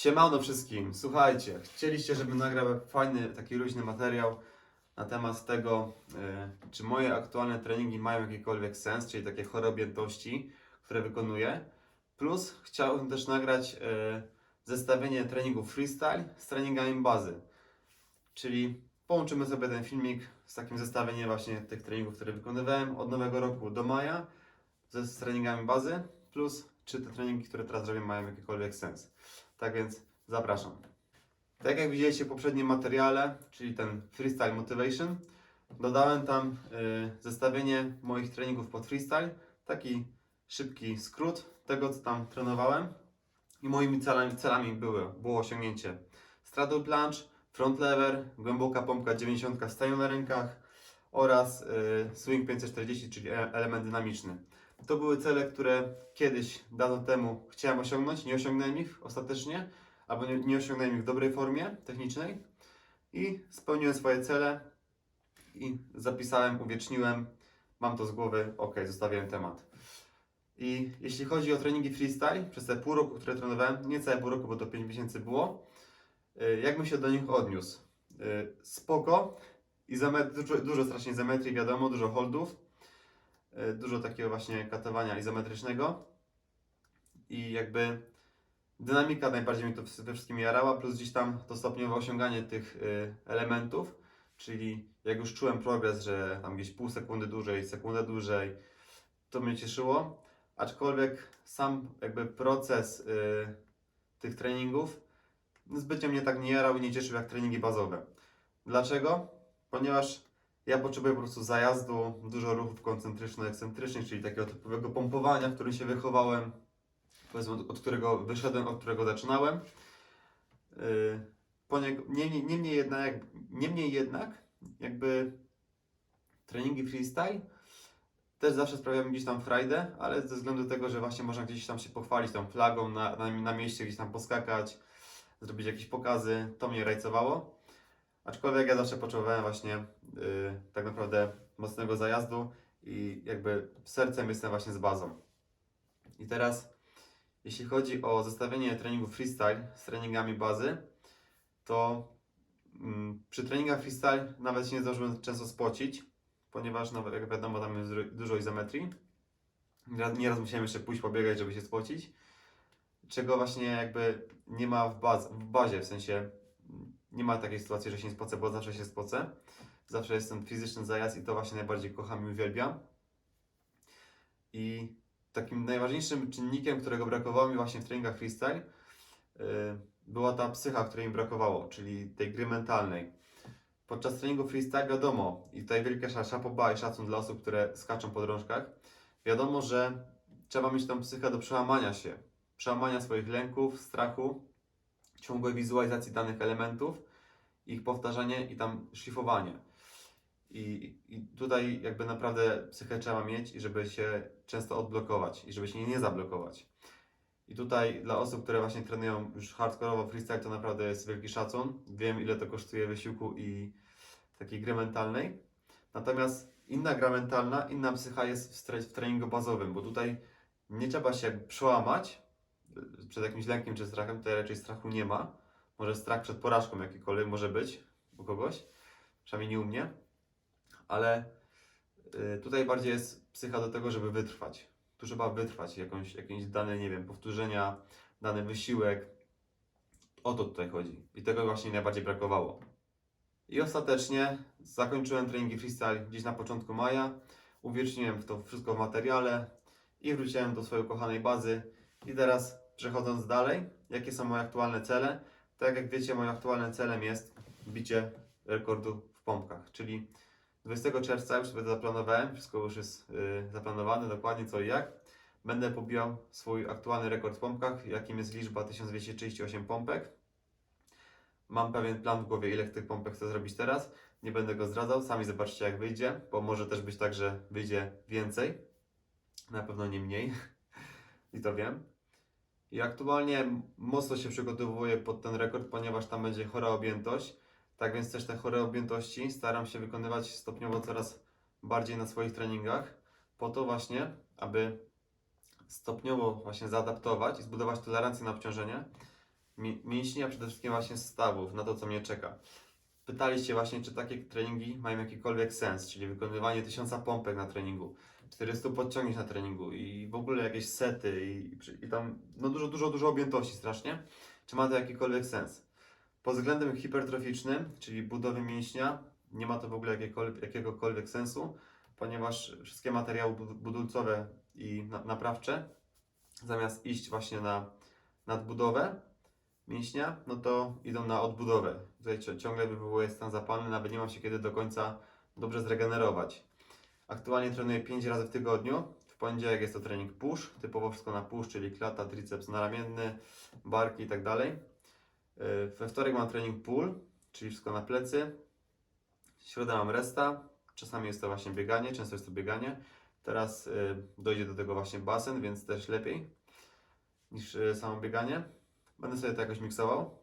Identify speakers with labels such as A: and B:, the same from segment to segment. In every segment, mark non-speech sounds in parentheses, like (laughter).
A: Siemano wszystkim, słuchajcie, chcieliście, żebym nagrał fajny, taki luźny materiał na temat tego, y, czy moje aktualne treningi mają jakikolwiek sens, czyli takie chore objętości, które wykonuję. Plus chciałbym też nagrać y, zestawienie treningów freestyle z treningami bazy. Czyli połączymy sobie ten filmik z takim zestawieniem właśnie tych treningów, które wykonywałem od nowego roku do maja ze z treningami bazy, plus czy te treningi, które teraz robię mają jakikolwiek sens. Tak więc zapraszam. Tak jak widzieliście w poprzednim materiale, czyli ten Freestyle Motivation, dodałem tam y, zestawienie moich treningów pod freestyle, taki szybki skrót tego, co tam trenowałem. I moimi celami, celami były, było osiągnięcie straddle plunge, front lever, głęboka pompka 90 w staniu na rękach oraz y, swing 540, czyli e- element dynamiczny. To były cele, które kiedyś, dawno temu chciałem osiągnąć, nie osiągnąłem ich ostatecznie, albo nie, nie osiągnąłem ich w dobrej formie technicznej. I spełniłem swoje cele i zapisałem, uwieczniłem, mam to z głowy, ok, zostawiłem temat. I jeśli chodzi o treningi freestyle, przez te pół roku, które trenowałem, nie całe pół roku, bo to 5 miesięcy było, y, jak bym się do nich odniósł? Y, Spoko, izomet- dużo, dużo strasznie izometrii, wiadomo, dużo holdów, dużo takiego właśnie katowania izometrycznego i jakby dynamika najbardziej mi to we wszystkim jarała, plus gdzieś tam to stopniowe osiąganie tych y, elementów, czyli jak już czułem progres, że tam gdzieś pół sekundy dłużej, sekundę dłużej, to mnie cieszyło, aczkolwiek sam jakby proces y, tych treningów zbytnio mnie tak nie jarał i nie cieszył jak treningi bazowe. Dlaczego? Ponieważ ja potrzebuję po prostu zajazdu, dużo ruchów koncentryczno-ekscentrycznych, czyli takiego typowego pompowania, w którym się wychowałem, powiedzmy, od, którego wyszedłem, od którego zaczynałem. Poniek- niemniej, niemniej, jednak, niemniej jednak, jakby treningi freestyle też zawsze sprawiają gdzieś tam frajdę, ale ze względu tego, że właśnie można gdzieś tam się pochwalić tą flagą na, na, na mieście, gdzieś tam poskakać, zrobić jakieś pokazy, to mnie rajcowało. Aczkolwiek ja zawsze potrzebowałem właśnie yy, tak naprawdę mocnego zajazdu i jakby sercem jestem właśnie z bazą. I teraz, jeśli chodzi o zestawienie treningu freestyle z treningami bazy, to mm, przy treningach freestyle nawet się nie zdążyłem często spocić, ponieważ no, jak wiadomo tam jest dużo izometrii. Nieraz- musiałem jeszcze pójść pobiegać, żeby się spocić, czego właśnie jakby nie ma w, baz- w bazie, w sensie nie ma takiej sytuacji, że się nie spocę, bo zawsze się spocę. Zawsze jest ten fizyczny zajazd i to właśnie najbardziej kocham i uwielbiam. I takim najważniejszym czynnikiem, którego brakowało mi właśnie w treningach freestyle, yy, była ta psycha, której mi brakowało, czyli tej gry mentalnej. Podczas treningu freestyle wiadomo, i tutaj wielkie szapoba i szacun dla osób, które skaczą po drążkach, wiadomo, że trzeba mieć tą psychę do przełamania się, przełamania swoich lęków, strachu, ciągłej wizualizacji danych elementów, ich powtarzanie i tam szlifowanie. I, I tutaj jakby naprawdę psychę trzeba mieć i żeby się często odblokować i żeby się nie zablokować. I tutaj dla osób, które właśnie trenują już hardkorowo freestyle, to naprawdę jest wielki szacun. Wiem ile to kosztuje wysiłku i takiej gry mentalnej. Natomiast inna gra mentalna, inna psycha jest w, treningu bazowym, bo tutaj nie trzeba się przełamać przed jakimś lękiem czy strachem, tutaj raczej strachu nie ma. Może strach przed porażką jakikolwiek może być u kogoś, przynajmniej nie u mnie, ale y, tutaj bardziej jest psycha do tego, żeby wytrwać. Tu trzeba wytrwać, jakąś, jakieś dane, nie wiem, powtórzenia, dany wysiłek. O to tutaj chodzi. I tego właśnie najbardziej brakowało. I ostatecznie zakończyłem treningi freestyle gdzieś na początku maja. Uwieczniłem to wszystko w materiale i wróciłem do swojej ukochanej bazy. I teraz przechodząc dalej, jakie są moje aktualne cele? Tak jak wiecie, moim aktualnym celem jest bicie rekordu w pompkach, czyli 20 czerwca już sobie zaplanowałem, wszystko już jest y, zaplanowane, dokładnie co i jak. Będę pobijał swój aktualny rekord w pompkach, jakim jest liczba 1238 pompek. Mam pewien plan w głowie, ile tych pompek chcę zrobić teraz. Nie będę go zdradzał, sami zobaczcie jak wyjdzie, bo może też być tak, że wyjdzie więcej. Na pewno nie mniej. (laughs) I to wiem. I aktualnie mocno się przygotowuję pod ten rekord, ponieważ tam będzie chora objętość. Tak więc też te chore objętości staram się wykonywać stopniowo coraz bardziej na swoich treningach, po to właśnie, aby stopniowo właśnie zaadaptować i zbudować tolerancję na obciążenie. mi- mięśni, a przede wszystkim właśnie stawów, na to, co mnie czeka. Pytaliście właśnie, czy takie treningi mają jakikolwiek sens, czyli wykonywanie 1000 pompek na treningu, 400 podciągnięć na treningu i w ogóle jakieś sety i, i tam no dużo, dużo, dużo objętości strasznie. Czy ma to jakikolwiek sens? Pod względem hipertroficznym, czyli budowy mięśnia, nie ma to w ogóle jakiegokolwiek sensu, ponieważ wszystkie materiały bud- budulcowe i na, naprawcze, zamiast iść właśnie na nadbudowę mięśnia, no to idą na odbudowę. Tutaj ciągle wywołuje stan zapalny, nawet nie ma się kiedy do końca dobrze zregenerować. Aktualnie trenuję 5 razy w tygodniu. W poniedziałek jest to trening push, typowo wszystko na push, czyli klata, triceps naramienny, barki i tak dalej. Yy, We wtorek mam trening pull, czyli wszystko na plecy. W środę mam resta, czasami jest to właśnie bieganie, często jest to bieganie. Teraz y, dojdzie do tego właśnie basen, więc też lepiej niż y, samo bieganie. Będę sobie to jakoś miksował.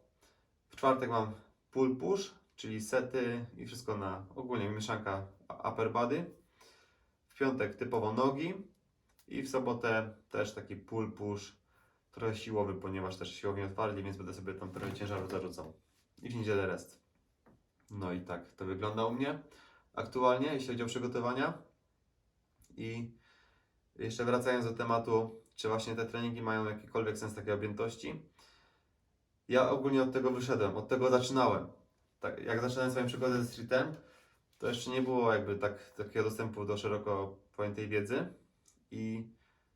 A: W czwartek mam pull push, czyli sety i wszystko na ogólnie mieszanka upper body. W piątek typowo nogi i w sobotę też taki pull push, trochę siłowy, ponieważ też siłownie otwarli, więc będę sobie tam trochę ciężaru zarzucał. I w niedzielę rest. No i tak to wygląda u mnie aktualnie, jeśli chodzi o przygotowania. I jeszcze wracając do tematu, czy właśnie te treningi mają jakikolwiek sens takiej objętości. Ja ogólnie od tego wyszedłem, od tego zaczynałem. Tak, jak zaczynałem swoją przygodę ze streetem, to jeszcze nie było jakby tak, takiego dostępu do szeroko pojętej wiedzy i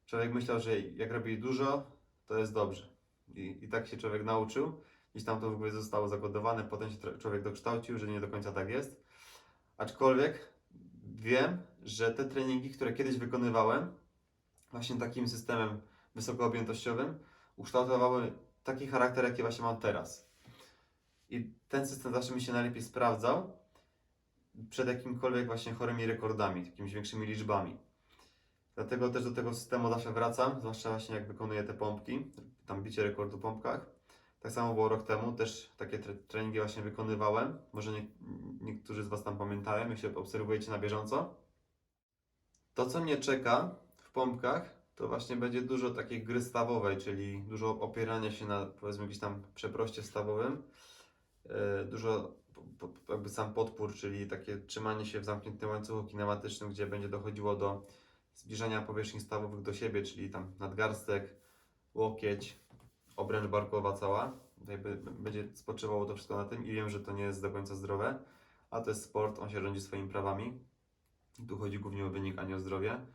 A: człowiek myślał, że jak robi dużo, to jest dobrze. I, I tak się człowiek nauczył. Gdzieś tam to w ogóle zostało zakodowane, potem się człowiek dokształcił, że nie do końca tak jest. Aczkolwiek wiem, że te treningi, które kiedyś wykonywałem, właśnie takim systemem wysokoobjętościowym, ukształtowały taki charakter, jaki właśnie mam teraz. I ten system zawsze mi się najlepiej sprawdzał przed jakimkolwiek właśnie chorymi rekordami, jakimiś większymi liczbami. Dlatego też do tego systemu zawsze wracam, zwłaszcza właśnie jak wykonuję te pompki, tam bicie rekordu w pompkach. Tak samo było rok temu, też takie tre- treningi właśnie wykonywałem. Może nie, niektórzy z Was tam pamiętają, jeśli obserwujecie na bieżąco. To, co mnie czeka w pompkach, to właśnie będzie dużo takiej gry stawowej, czyli dużo opierania się na powiedzmy jakimś tam przeproście stawowym. Yy, dużo jakby sam podpór, czyli takie trzymanie się w zamkniętym łańcuchu kinematycznym, gdzie będzie dochodziło do zbliżenia powierzchni stawowych do siebie, czyli tam nadgarstek, łokieć, obręcz barkowa cała. Tutaj będzie spoczywało to wszystko na tym i wiem, że to nie jest do końca zdrowe, a to jest sport, on się rządzi swoimi prawami. Tu chodzi głównie o wynik, a nie o zdrowie.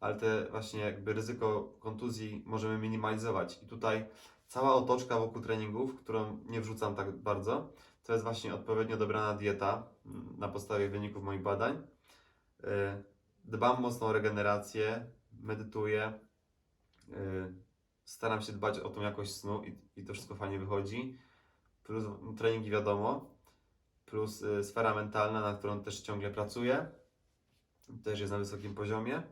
A: Ale te właśnie jakby ryzyko kontuzji możemy minimalizować. I tutaj cała otoczka wokół treningów, którą nie wrzucam tak bardzo, to jest właśnie odpowiednio dobrana dieta mm, na podstawie wyników moich badań. Yy, Dbam mocno o regenerację, medytuję, yy, staram się dbać o tą jakość snu i, i to wszystko fajnie wychodzi. Plus treningi wiadomo, plus y, sfera mentalna, na którą też ciągle pracuję, też jest na wysokim poziomie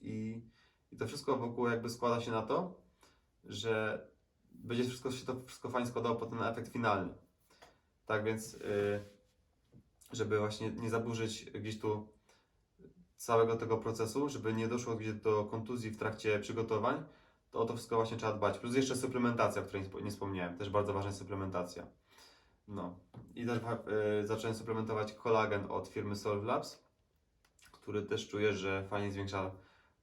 A: i, i to wszystko wokół jakby składa się na to, że będzie wszystko się to wszystko fajnie składało potem na efekt finalny. Tak więc, y, żeby właśnie nie zaburzyć gdzieś tu całego tego procesu, żeby nie doszło gdzieś do kontuzji w trakcie przygotowań, to o to wszystko właśnie trzeba dbać. Plus jeszcze suplementacja, o której nie spo- nie wspomniałem, też bardzo ważna jest suplementacja. No i też y, zacząłem suplementować kolagen od firmy Solve Labs, który też czuję, że fajnie zwiększa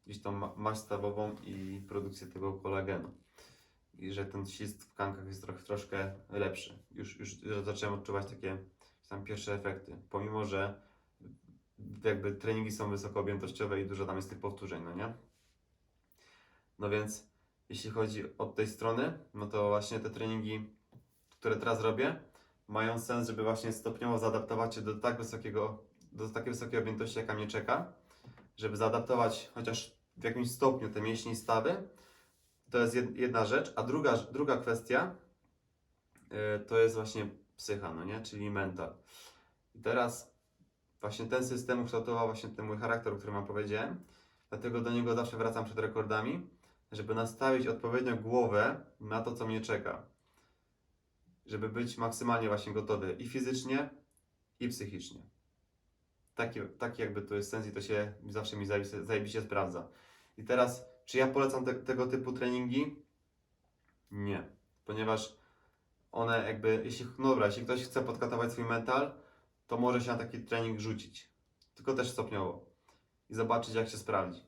A: gdzieś tą ma- maść stawową i produkcję tego kolagenu. I że ten ślizg w kankach jest trochę, troszkę lepszy. Już, już zacząłem odczuwać takie tam pierwsze efekty, pomimo że jakby treningi są wysokoobjętościowe i dużo tam jest tych powtórzeń, no nie? No więc jeśli chodzi od tej strony, no to właśnie te treningi, które teraz robię, mają sens, żeby właśnie stopniowo zaadaptować się do tak wysokiego, do takiej wysokiej objętości, jaka mnie czeka, żeby zaadaptować chociaż w jakimś stopniu te mięśnie i stawy. To jest jed- jedna rzecz, a druga, druga kwestia yy, to jest właśnie psycha, no nie? Czyli mental. I teraz właśnie ten system ukształtował właśnie ten mój charakter, o którym powiedziałem. Dlatego do niego zawsze wracam przed rekordami, żeby nastawić odpowiednio głowę na to, co mnie czeka. Żeby być maksymalnie właśnie gotowy i fizycznie, i psychicznie. Taki, taki jakby to jest sens i to się zawsze mi zajebiście, zajebiście sprawdza. I teraz, czy ja polecam te, tego typu treningi? Nie, ponieważ one jakby, jeśli, no dobra, jeśli ktoś chce podkatować swój mental, to może się na taki trening rzucić. Tylko też stopniowo. I zobaczyć, jak się sprawdzi.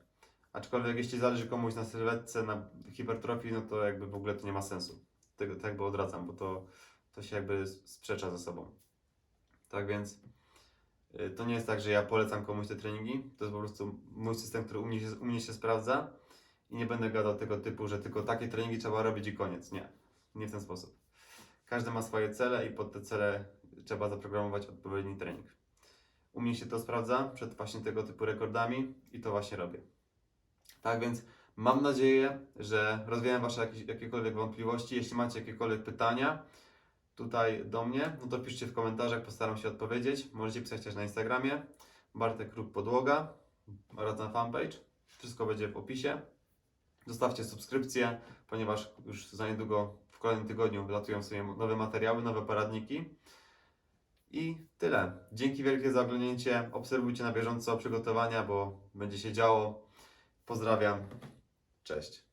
A: Aczkolwiek jeśli zależy komuś na sylwetce, na hipertrofii, no to jakby w ogóle to nie ma sensu. Tego tak jakby odradzam, bo to, to się jakby sprzecza ze sobą. Tak więc y, to nie jest tak, że ja polecam komuś te treningi. To jest po prostu mój system, który u mnie się, u mnie się sprawdza. I nie będę gadał tego typu, że tylko takie treningi trzeba robić i koniec. Nie. Nie w ten sposób. Każdy ma swoje cele i pod te cele trzeba zaprogramować odpowiedni trening. U mnie się to sprawdza przed właśnie tego typu rekordami i to właśnie robię. Tak więc mam nadzieję, że rozwiałem Wasze jakieś, jakiekolwiek wątpliwości. Jeśli macie jakiekolwiek pytania tutaj do mnie, no to piszcie w komentarzach, postaram się odpowiedzieć. Możecie pisać też na Instagramie Bartek Kruk Podłoga oraz na fanpage. Wszystko będzie w opisie. Zostawcie subskrypcję, ponieważ już za niedługo w kolejnym tygodniu wylatują sobie nowe materiały, nowe poradniki. I tyle. Dzięki wielkie za oglądnięcie. Obserwujcie na bieżąco przygotowania, bo będzie się działo. Pozdrawiam. Cześć.